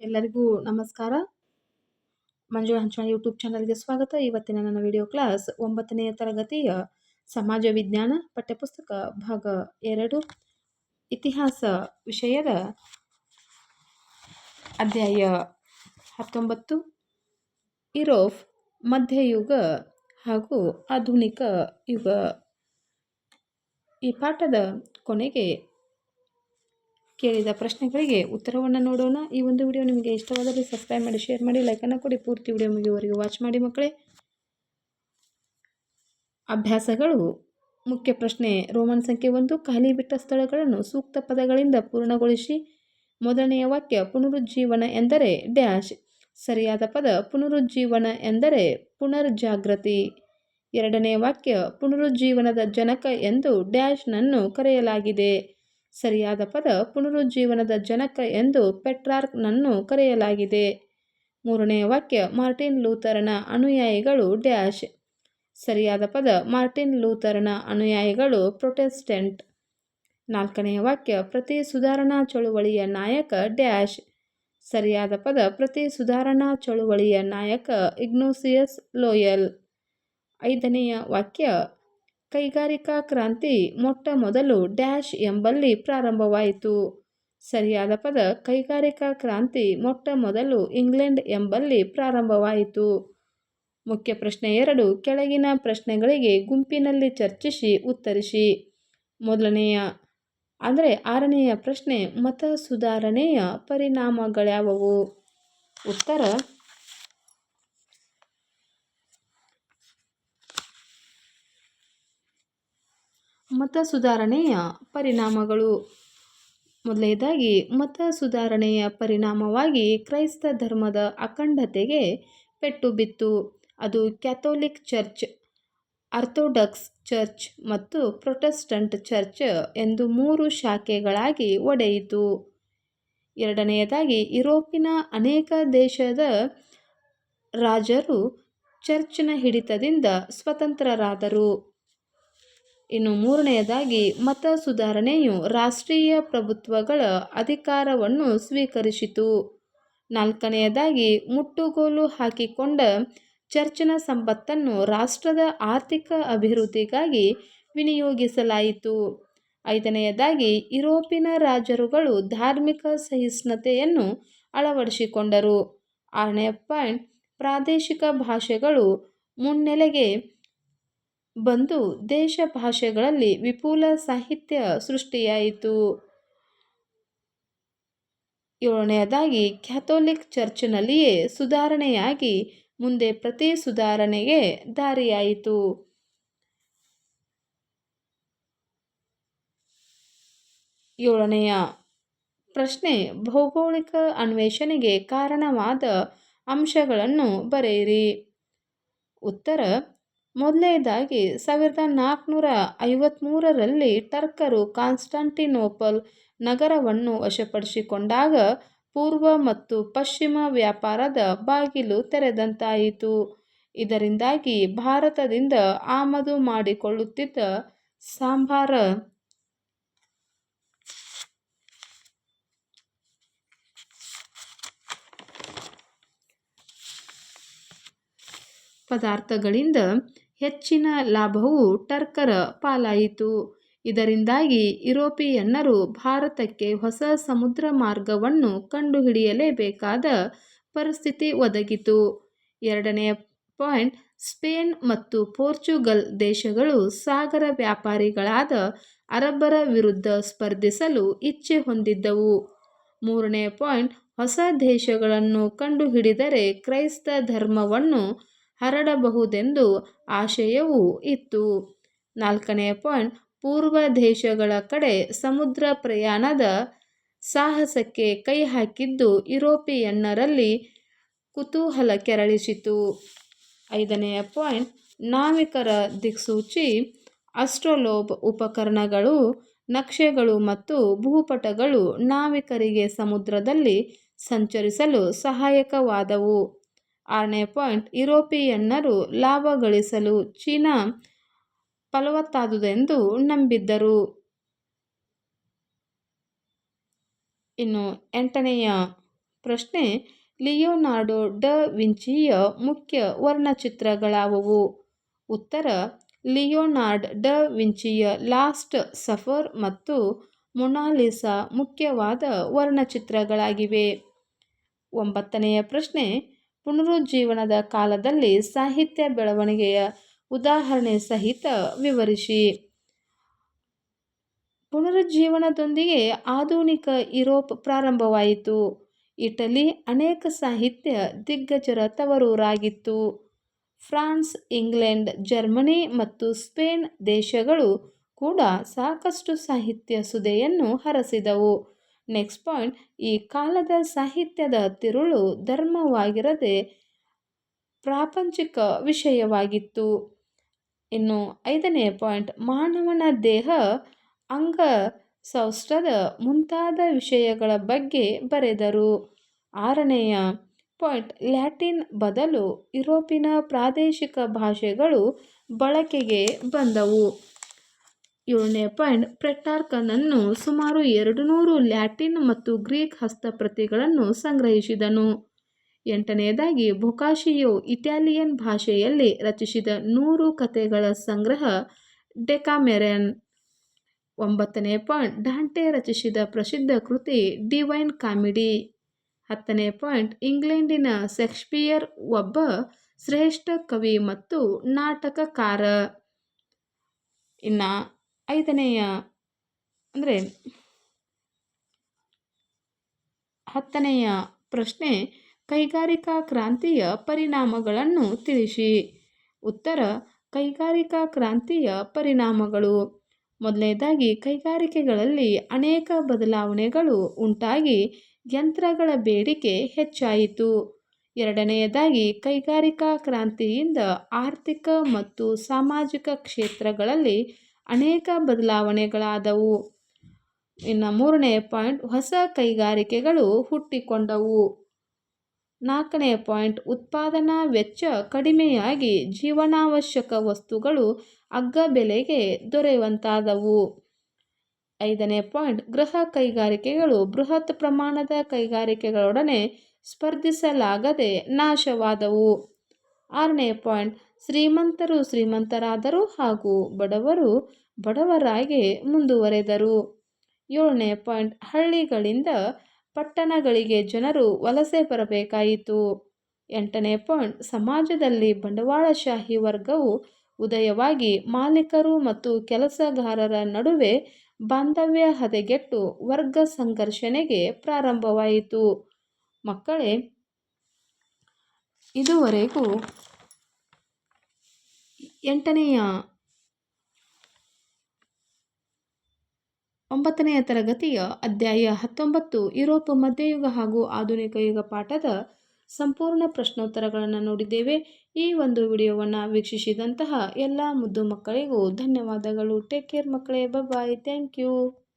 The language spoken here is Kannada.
ಎಲ್ಲರಿಗೂ ನಮಸ್ಕಾರ. ಮಂಜು ಹಂಚಣ ಯೂಟ್ಯೂಬ್ ಚಾನಲ್ಗೆ ಸ್ವಾಗತ. ಇವತ್ತಿನ ನನ್ನ ವಿಡಿಯೋ ಕ್ಲಾಸ್ ಒಂಬತ್ತನೆಯ ತರಗತಿಯ ಸಮಾಜ ವಿಜ್ಞಾನ ಪಠ್ಯಪುಸ್ತಕ ಭಾಗ ಎರಡು. ಇತಿಹಾಸ ವಿಷಯದ ಅಧ್ಯಾಯ ಹತ್ತೊಂಬತ್ತು. ಇರೋಫ್ ಮಧ್ಯಯುಗ ಹಾಗೂ ಆಧುನಿಕ ಯುಗ. ಈ ಪಾಠದ ಕೊನೆಗೆ ಕೇಳಿದ ಪ್ರಶ್ನೆಗಳಿಗೆ ಉತ್ತರವನ್ನು ನೋಡೋಣ. ಈ ಒಂದು ವಿಡಿಯೋ ನಿಮಗೆ ಇಷ್ಟವಾದರೆ ಸಬ್ಸ್ಕ್ರೈಬ್ ಮಾಡಿ ಶೇರ್ ಮಾಡಿ ಲೈಕನ್ನು ಕೊಡಿ. ಪೂರ್ತಿ ವಿಡಿಯೋ ಮುಗಿಯುವವರೆಗೆ ವಾಚ್ ಮಾಡಿ ಮಕ್ಕಳೇ. ಅಭ್ಯಾಸಗಳು. ಮುಖ್ಯ ಪ್ರಶ್ನೆ, ರೋಮನ್ ಸಂಖ್ಯೆ ಒಂದು, ಖಾಲಿ ಬಿಟ್ಟ ಸ್ಥಳಗಳನ್ನು ಸೂಕ್ತ ಪದಗಳಿಂದ ಪೂರ್ಣಗೊಳಿಸಿ. ಮೊದಲನೆಯ ವಾಕ್ಯ, ಪುನರುಜ್ಜೀವನ ಎಂದರೆ ಡ್ಯಾಶ್. ಸರಿಯಾದ ಪದ, ಪುನರುಜ್ಜೀವನ ಎಂದರೆ ಪುನರ್ಜಾಗೃತಿ. ಎರಡನೇ ವಾಕ್ಯ, ಪುನರುಜ್ಜೀವನದ ಜನಕ ಎಂದು ಡ್ಯಾಶ್ನನ್ನು ಕರೆಯಲಾಗಿದೆ. ಸರಿಯಾದ ಪದ ಪುನರುಜ್ಜೀವನದ ಜನಕ ಎಂದು ಪೆಟ್ರಾರ್ಕ್ನನ್ನು ಕರೆಯಲಾಗಿದೆ. ಮೂರನೆಯ ವಾಕ್ಯ, ಮಾರ್ಟಿನ್ ಲೂಥರನ ಅನುಯಾಯಿಗಳು ಡ್ಯಾಶ್. ಸರಿಯಾದ ಪದ, ಮಾರ್ಟಿನ್ ಲೂಥರನ ಅನುಯಾಯಿಗಳು ಪ್ರೊಟೆಸ್ಟೆಂಟ್. ನಾಲ್ಕನೆಯ ವಾಕ್ಯ, ಪ್ರತಿ ಸುಧಾರಣಾ ಚಳುವಳಿಯ ನಾಯಕ ಡ್ಯಾಶ್. ಸರಿಯಾದ ಪದ, ಪ್ರತಿ ಸುಧಾರಣಾ ಚಳುವಳಿಯ ನಾಯಕ ಇಗ್ನೋಸಿಯಸ್ ಲೋಯಲ್. ಐದನೆಯ ವಾಕ್ಯ ಕೈಗಾರಿಕಾ ಕ್ರಾಂತಿ ಮೊಟ್ಟ ಮೊದಲು ಡ್ಯಾಶ್ ಎಂಬಲ್ಲಿ ಪ್ರಾರಂಭವಾಯಿತು. ಸರಿಯಾದ ಪದ ಕೈಗಾರಿಕಾ ಕ್ರಾಂತಿ ಮೊಟ್ಟ ಮೊದಲು ಇಂಗ್ಲೆಂಡ್ ಎಂಬಲ್ಲಿ ಪ್ರಾರಂಭವಾಯಿತು. ಮುಖ್ಯ ಪ್ರಶ್ನೆ ಎರಡು ಕೆಳಗಿನ ಪ್ರಶ್ನೆಗಳಿಗೆ ಗುಂಪಿನಲ್ಲಿ ಚರ್ಚಿಸಿ ಉತ್ತರಿಸಿ. ಮೊದಲನೆಯ, ಅಂದರೆ ಆರನೆಯ ಪ್ರಶ್ನೆ ಮತ ಸುಧಾರಣೆಯ ಪರಿಣಾಮಗಳ್ಯಾವವು? ಉತ್ತರ ಮತ ಸುಧಾರಣೆಯ ಪರಿಣಾಮಗಳು. ಮೊದಲನೇದಾಗಿ, ಮತ ಸುಧಾರಣೆಯ ಪರಿಣಾಮವಾಗಿ ಕ್ರೈಸ್ತ ಧರ್ಮದ ಅಖಂಡತೆಗೆ ಪೆಟ್ಟು ಬಿತ್ತು. ಅದು ಕ್ಯಾಥೋಲಿಕ್ ಚರ್ಚ್, ಆರ್ಥೋಡಾಕ್ಸ್ ಚರ್ಚ್ ಮತ್ತು ಪ್ರೊಟೆಸ್ಟಂಟ್ ಚರ್ಚ್ ಎಂದು ಮೂರು ಶಾಖೆಗಳಾಗಿ ಒಡೆಯಿತು. ಎರಡನೆಯದಾಗಿ, ಯುರೋಪಿನ ಅನೇಕ ದೇಶದ ರಾಜರು ಚರ್ಚ್ನ ಹಿಡಿತದಿಂದ ಸ್ವತಂತ್ರರಾದರು. ಇನ್ನು ಮೂರನೆಯದಾಗಿ, ಮತ ಸುಧಾರಣೆಯು ರಾಷ್ಟ್ರೀಯ ಪ್ರಭುತ್ವಗಳ ಅಧಿಕಾರವನ್ನು ಸ್ವೀಕರಿಸಿತು. ನಾಲ್ಕನೆಯದಾಗಿ, ಮುಟ್ಟುಗೋಲು ಹಾಕಿಕೊಂಡ ಚರ್ಚಿನ ಸಂಪತ್ತನ್ನು ರಾಷ್ಟ್ರದ ಆರ್ಥಿಕ ಅಭಿವೃದ್ಧಿಗಾಗಿ ವಿನಿಯೋಗಿಸಲಾಯಿತು. ಐದನೆಯದಾಗಿ, ಯುರೋಪಿನ ರಾಜರುಗಳು ಧಾರ್ಮಿಕ ಸಹಿಷ್ಣುತೆಯನ್ನು ಅಳವಡಿಸಿಕೊಂಡರು. ಆರನೇ ಪಾಯಿಂಟ್, ಪ್ರಾದೇಶಿಕ ಭಾಷೆಗಳು ಮುನ್ನೆಲೆಗೆ ಬಂದು ದೇಶ ಭಾಷೆಗಳಲ್ಲಿ ವಿಪುಲ ಸಾಹಿತ್ಯ ಸೃಷ್ಟಿಯಾಯಿತು. ಏಳನೆಯದಾಗಿ ಕ್ಯಾಥೋಲಿಕ್ ಚರ್ಚ್ನಲ್ಲಿಯೇ ಸುಧಾರಣೆಯಾಗಿ ಮುಂದೆ ಪ್ರತಿ ಸುಧಾರಣೆಗೆ ದಾರಿಯಾಯಿತು. ಏಳನೆಯ ಪ್ರಶ್ನೆ, ಭೌಗೋಳಿಕ ಅನ್ವೇಷಣೆಗೆ ಕಾರಣವಾದ ಅಂಶಗಳನ್ನು ಬರೆಯಿರಿ. ಉತ್ತರ ಮೊದಲನೇದಾಗಿ ಸಾವಿರದ ನಾಲ್ಕುನೂರ ಐವತ್ತ್ಮೂರರಲ್ಲಿ ಟರ್ಕರು ಕಾನ್ಸ್ಟಾಂಟಿನೋಪಲ್ ನಗರವನ್ನು ವಶಪಡಿಸಿಕೊಂಡಾಗ ಪೂರ್ವ ಮತ್ತು ಪಶ್ಚಿಮ ವ್ಯಾಪಾರದ ಬಾಗಿಲು ತೆರೆದಂತಾಯಿತು. ಇದರಿಂದಾಗಿ ಭಾರತದಿಂದ ಆಮದು ಮಾಡಿಕೊಳ್ಳುತ್ತಿದ್ದ ಸಾಂಬಾರ ಪದಾರ್ಥಗಳಿಂದ ಹೆಚ್ಚಿನ ಲಾಭವು ಟರ್ಕರ ಪಾಲಾಯಿತು. ಇದರಿಂದಾಗಿ ಯುರೋಪಿಯನ್ನರು ಭಾರತಕ್ಕೆ ಹೊಸ ಸಮುದ್ರ ಮಾರ್ಗವನ್ನು ಕಂಡುಹಿಡಿಯಲೇಬೇಕಾದ ಪರಿಸ್ಥಿತಿ ಒದಗಿತು. ಎರಡನೆಯ ಪಾಯಿಂಟ್, ಸ್ಪೇನ್ ಮತ್ತು ಪೋರ್ಚುಗಲ್ ದೇಶಗಳು ಸಾಗರ ವ್ಯಾಪಾರಿಗಳಾದ ಅರಬ್ಬರ ವಿರುದ್ಧ ಸ್ಪರ್ಧಿಸಲು ಇಚ್ಛೆ ಹೊಂದಿದ್ದವು. ಮೂರನೇ ಪಾಯಿಂಟ್, ಹೊಸ ದೇಶಗಳನ್ನು ಕಂಡುಹಿಡಿದರೆ ಕ್ರೈಸ್ತ ಧರ್ಮವನ್ನು ಹರಡಬಹುದೆಂದು ಆಶಯವೂ ಇತ್ತು. ನಾಲ್ಕನೆಯ ಪಾಯಿಂಟ್, ಪೂರ್ವ ದೇಶಗಳ ಕಡೆ ಸಮುದ್ರ ಪ್ರಯಾಣದ ಸಾಹಸಕ್ಕೆ ಕೈ ಹಾಕಿದ್ದು ಯುರೋಪಿಯನ್ನರಲ್ಲಿ ಕುತೂಹಲ ಕೆರಳಿಸಿತು. ಐದನೆಯ ಪಾಯಿಂಟ್, ನಾವಿಕರ ದಿಕ್ಸೂಚಿ ಅಸ್ಟ್ರೋಲೋಬ್ ಉಪಕರಣಗಳು, ನಕ್ಷೆಗಳು ಮತ್ತು ಭೂಪಟಗಳು ನಾವಿಕರಿಗೆ ಸಮುದ್ರದಲ್ಲಿ ಸಂಚರಿಸಲು ಸಹಾಯಕವಾದವು. ಆರನೇ ಪಾಯಿಂಟ್, ಯುರೋಪಿಯನ್ನರು ಲಾಭ ಗಳಿಸಲು ಚೀನಾ ಫಲವತ್ತಾದುದೆಂದು ನಂಬಿದ್ದರು. ಇನ್ನು ಎಂಟನೆಯ ಪ್ರಶ್ನೆ, ಲಿಯೋನಾರ್ಡೋ ಡ ವಿಂಚಿಯ ಮುಖ್ಯ ವರ್ಣಚಿತ್ರಗಳಾವುವು? ಉತ್ತರ, ಲಿಯೋನಾರ್ಡ್ ಡ ವಿಂಚಿಯ ಲಾಸ್ಟ್ ಸಫರ್ ಮತ್ತು ಮೊನಾಲಿಸಾ ಮುಖ್ಯವಾದ ವರ್ಣಚಿತ್ರಗಳಾಗಿವೆ. ಒಂಬತ್ತನೆಯ ಪ್ರಶ್ನೆ ಪುನರುಜ್ಜೀವನದ ಕಾಲದಲ್ಲಿ ಸಾಹಿತ್ಯ ಬೆಳವಣಿಗೆಯ ಉದಾಹರಣೆ ಸಹಿತ ವಿವರಿಸಿ. ಪುನರುಜ್ಜೀವನದೊಂದಿಗೆ ಆಧುನಿಕ ಯುರೋಪ್ ಪ್ರಾರಂಭವಾಯಿತು. ಇಟಲಿ ಅನೇಕ ಸಾಹಿತ್ಯ ದಿಗ್ಗಜರ ತವರೂರಾಗಿತ್ತು. ಫ್ರಾನ್ಸ್, ಇಂಗ್ಲೆಂಡ್, ಜರ್ಮನಿ ಮತ್ತು ಸ್ಪೇನ್ ದೇಶಗಳು ಕೂಡ ಸಾಕಷ್ಟು ಸಾಹಿತ್ಯ ಸುದೆಯನ್ನು ಹರಸಿದವು. ನೆಕ್ಸ್ಟ್ ಪಾಯಿಂಟ್ ಈ ಕಾಲದ ಸಾಹಿತ್ಯದ ತಿರುಳು ಧರ್ಮವಾಗಿರದೆ ಪ್ರಾಪಂಚಿಕ ವಿಷಯವಾಗಿತ್ತು. ಇನ್ನು ಐದನೇ ಪಾಯಿಂಟ್ ಮಾನವನ ದೇಹ ಅಂಗ ಸೌಷ್ಠದ ಮುಂತಾದ ವಿಷಯಗಳ ಬಗ್ಗೆ ಬರೆದರು. ಆರನೆಯ ಪಾಯಿಂಟ್ ಲ್ಯಾಟಿನ್ ಬದಲು ಯುರೋಪಿನ ಪ್ರಾದೇಶಿಕ ಭಾಷೆಗಳು ಬಳಕೆಗೆ ಬಂದವು. ಏಳನೇ ಪಾಯಿಂಟ್ ಪ್ರೆಟಾರ್ಕನನ್ನು ಸುಮಾರು ಎರಡು ನೂರು ಲ್ಯಾಟಿನ್ ಮತ್ತು ಗ್ರೀಕ್ ಹಸ್ತಪ್ರತಿಗಳನ್ನು ಸಂಗ್ರಹಿಸಿದನು. ಎಂಟನೆಯದಾಗಿ, ಬೊಕಾಶಿಯೋ ಇಟಾಲಿಯನ್ ಭಾಷೆಯಲ್ಲಿ ರಚಿಸಿದ ನೂರು ಕಥೆಗಳ ಸಂಗ್ರಹ ಡೆಕಾಮೆರನ್. ಒಂಬತ್ತನೇ ಪಾಯಿಂಟ್, ಡಾಂಟೆ ರಚಿಸಿದ ಪ್ರಸಿದ್ಧ ಕೃತಿ ಡಿವೈನ್ ಕಾಮಿಡಿ. ಹತ್ತನೇ ಪಾಯಿಂಟ್, ಇಂಗ್ಲೆಂಡಿನ ಶೇಕ್ಸ್ಪಿಯರ್ ಒಬ್ಬ ಶ್ರೇಷ್ಠ ಕವಿ ಮತ್ತು ನಾಟಕಕಾರ. ಇನ್ನು ಐದನೆಯ ಅಂದರೆ ಹತ್ತನೆಯ ಪ್ರಶ್ನೆ, ಕೈಗಾರಿಕಾ ಕ್ರಾಂತಿಯ ಪರಿಣಾಮಗಳನ್ನು ತಿಳಿಸಿ. ಉತ್ತರ, ಕೈಗಾರಿಕಾ ಕ್ರಾಂತಿಯ ಪರಿಣಾಮಗಳು. ಮೊದಲನೇದಾಗಿ, ಕೈಗಾರಿಕೆಗಳಲ್ಲಿ ಅನೇಕ ಬದಲಾವಣೆಗಳು ಉಂಟಾಗಿ ಯಂತ್ರಗಳ ಬೇಡಿಕೆ ಹೆಚ್ಚಾಯಿತು. ಎರಡನೆಯದಾಗಿ ಕೈಗಾರಿಕಾ ಕ್ರಾಂತಿಯಿಂದ ಆರ್ಥಿಕ ಮತ್ತು ಸಾಮಾಜಿಕ ಕ್ಷೇತ್ರಗಳಲ್ಲಿ ಅನೇಕ ಬದಲಾವಣೆಗಳಾದವು. ಇನ್ನು ಮೂರನೆಯ ಪಾಯಿಂಟ್, ಹೊಸ ಕೈಗಾರಿಕೆಗಳು ಹುಟ್ಟಿಕೊಂಡವು. ನಾಲ್ಕನೆಯ ಪಾಯಿಂಟ್, ಉತ್ಪಾದನಾ ವೆಚ್ಚ ಕಡಿಮೆಯಾಗಿ ಜೀವನಾವಶ್ಯಕ ವಸ್ತುಗಳು ಅಗ್ಗ ಬೆಲೆಗೆ ದೊರೆಯುವಂತಾದವು. ಐದನೇ ಪಾಯಿಂಟ್, ಗೃಹ ಕೈಗಾರಿಕೆಗಳು ಬೃಹತ್ ಪ್ರಮಾಣದ ಕೈಗಾರಿಕೆಗಳೊಡನೆ ಸ್ಪರ್ಧಿಸಲಾಗದೆ ನಾಶವಾದವು. ಆರನೇ ಪಾಯಿಂಟ್ ಶ್ರೀಮಂತರು ಶ್ರೀಮಂತರಾದರು ಹಾಗೂ ಬಡವರು ಬಡವರಾಗಿ ಮುಂದುವರೆದರು. ಏಳನೇ ಪಾಯಿಂಟ್, ಹಳ್ಳಿಗಳಿಂದ ಪಟ್ಟಣಗಳಿಗೆ ಜನರು ವಲಸೆ ಬರಬೇಕಾಯಿತು. ಎಂಟನೇ ಪಾಯಿಂಟ್, ಸಮಾಜದಲ್ಲಿ ಬಂಡವಾಳಶಾಹಿ ವರ್ಗವು ಉದಯವಾಗಿ ಮಾಲೀಕರು ಮತ್ತು ಕೆಲಸಗಾರರ ನಡುವೆ ಬಾಂಧವ್ಯ ಹದಗೆಟ್ಟು ವರ್ಗ ಸಂಘರ್ಷಣೆಗೆ ಪ್ರಾರಂಭವಾಯಿತು. ಮಕ್ಕಳೇ, ಇದುವರೆಗೂ ಎಂಟನೆಯ ಒಂಬತ್ತನೆಯ ತರಗತಿಯ ಅಧ್ಯಾಯ ಹತ್ತೊಂಬತ್ತು, ಯುರೋಪ್ ಮಧ್ಯಯುಗ ಹಾಗೂ ಆಧುನಿಕ ಯುಗ ಪಾಠದ ಸಂಪೂರ್ಣ ಪ್ರಶ್ನೋತ್ತರಗಳನ್ನು ನೋಡಿದ್ದೇವೆ. ಈ ಒಂದು ವಿಡಿಯೋವನ್ನು ವೀಕ್ಷಿಸಿದಂತಹ ಎಲ್ಲ ಮುದ್ದು ಮಕ್ಕಳಿಗೂ ಧನ್ಯವಾದಗಳು. ಟೇಕ್ ಕೇರ್ ಮಕ್ಕಳೇ. Bye thank you